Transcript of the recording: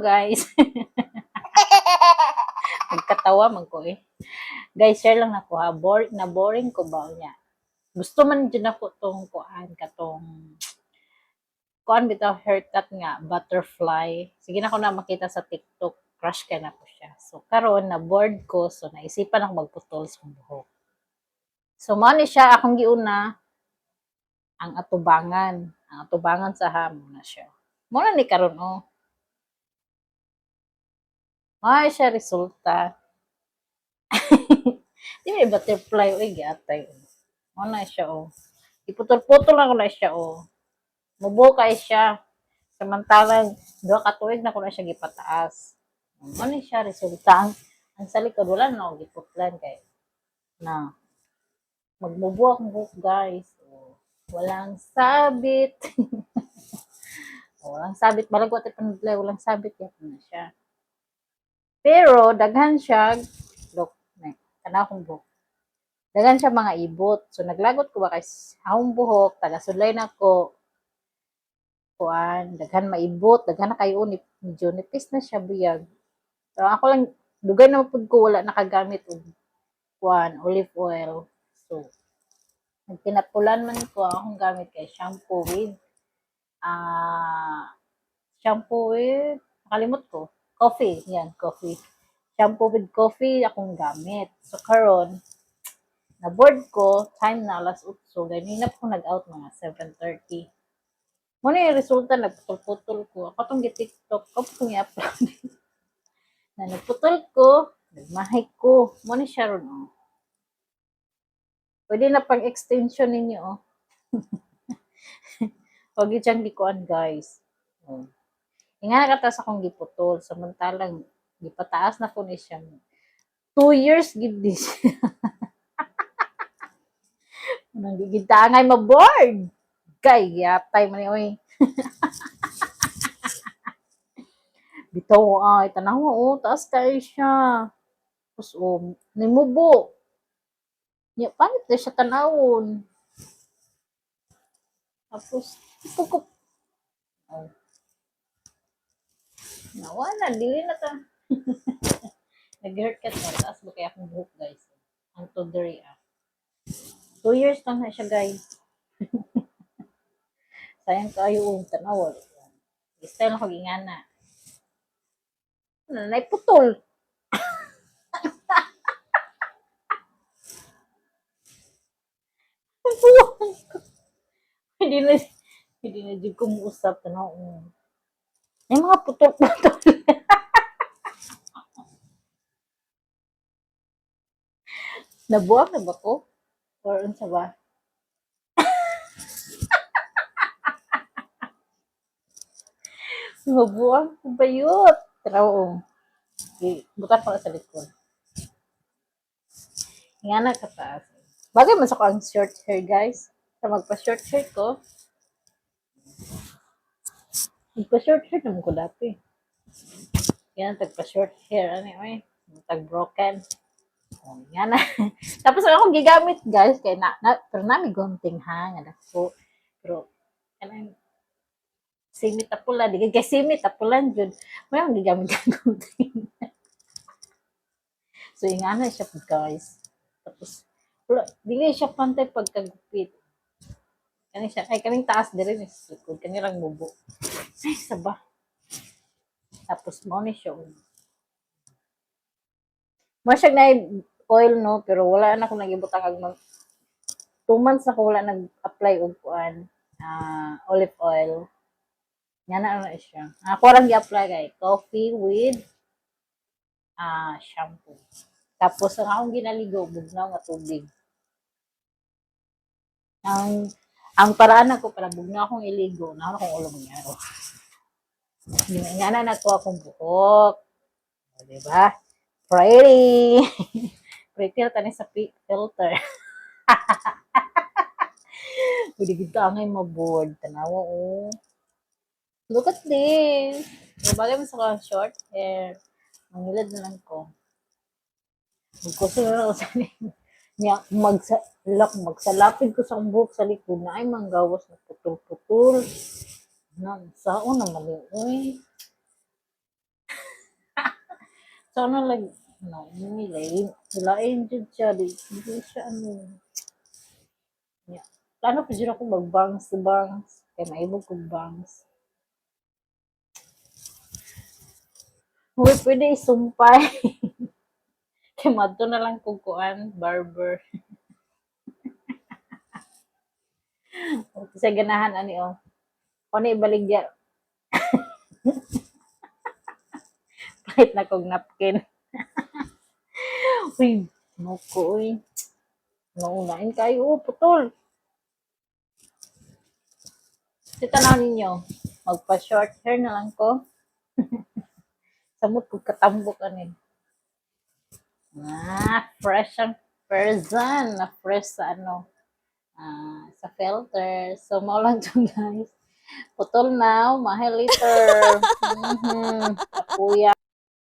Guys. Nagkatawa man ko eh. Guys, share lang ako ha. Bor na boring ko ba niya. Gusto man dyan ako tong kuan katong kuan bitaw haircut nga butterfly. Sige na ko na makita sa TikTok. Crush ka na po siya. So karon na bored ko so naisipan ako magputol sa buhok. So mo ni siya akong giuna ang atubangan. Ang atubangan sa hamon na siya. Mo na ni karon oh. Ay, siya resulta. Di may butterfly o gatay. Mo na siya oh. Iputol-putol ako na siya oh. Mubo kay siya. Samantalang duha ka tuig na ko na siya gipataas. Mo ni siya resulta. Ang, ang sa wala na ako giputlan kay na magmubo akong buhok guys. Oh, walang sabit. walang sabit. Balagwat at panudlay. Walang sabit. Yan na siya. Pero, daghan siya, look, may, kana akong buhok. Daghan siya mga ibot. So, naglagot ko ba kay akong buhok, taga-sulay na ko, kuan, daghan maibot, daghan na kayo ni medyo na siya biyag. So, ako lang, dugay na mapud ko, wala nakagamit og kuan, olive oil. So, nagtinapulan man ko akong gamit kay shampoo with, ah, shampoo with, nakalimot ko, coffee, yan, coffee. Shampoo with coffee akong gamit. So, karon na board ko, time na alas 8, ganyan na po nag-out mga 7.30. Muna yung resulta, nagputol-putol ko. Ako itong TikTok ko, itong i-upload. na nagputol ko, nagmahay ko. Muna siya ron, oh. Pwede na pang extension ninyo, oh. Huwag yung likuan, guys. Oh. Nga nakatas akong giputol, samantalang gipataas na ko ni siya. Two years gid this. Nang gigitangay ma-board. Kay, yatay man oy. Bitaw ay tanaw oh, taas kay siya. Tapos oh, nimubo. Nya panit na siya tanawon. Tapos ipukop. Oh. Nawala, dili na ta. Nag-haircut na. Taas ba kaya akong buhok, guys? Ang to diri, ah. Two years lang na siya, guys. Sayang kayo, um, tanawal. Style ako gingana. Nanay putol. hindi na, hindi na dyan kumuusap. Tanaw, May mga putol-putol. Nabuang na ba ko? Or unsa ba? Nabuang ko ba yun? Taraw. Okay, bukan pa sa likod. Nga na kataas. Bagay man sa ko ang short hair, guys. Sa magpa-short hair ko, Magpa-short hair naman ko dati. Yan, tagpa-short hair. Yun? Tag-broken. Oh, yan na. Tapos akong gigamit, guys. Kaya na, na pero nami gunting ha. Nga ko. Pero, kanang simit apula. Di kaya simit apulan dyan. May akong gigamit ng gunting. so, yung ano siya, guys. Tapos, wala, dili siya pantay pagkagupit. Kani siya, ay kaming taas din rin sa likod. Kani lang mubo. Ay, saba. Tapos mo ni siya. oh. Mo siya na oil no, pero wala na ako nagibutang ag mag two months na ko wala nag-apply og kuan ah olive oil. Nga na ano siya. Ako lang gi-apply kay coffee with ah shampoo. Tapos ang akong ginaligo, bugnaw nga tubig. Ang ang paraan ako para bugnaw akong iligo, na akong ulo ng araw. Nga na nakuha akong buhok. O, diba? Pretty! Pretty na tayo sa filter. Pwede kita angay maboard. Tanawa, oh. Look at this. Bagay mo sa short hair. Mangilad na lang ko. Magkuso na ako sa niya magsa lak magsalapid ko sa buhok sa likod na ay manggawas na putol-putol. Na, sao na mali, uy. So, ano lang, no, nilay, nilain dyan siya, di, hindi siya, ano, yeah. Plano pa dyan ako mag-bangs, bangs, kaya maibog kong bangs. Uy, pwede isumpay. kaya madto na lang kong kuan, barber. sa ganahan, ani, oh. Kung ano ibaligya, kahit na kong napkin. uy, moko, uy. Naunain kayo, oh, putol. Kasi tanaw ninyo, magpa-short hair na lang ko. Samot kong katambok ani. Ah, fresh ang person. Na fresh sa ano, ah, sa filter. So, mao lang to guys. Putol now, mahal later. Mhm. Kapuya.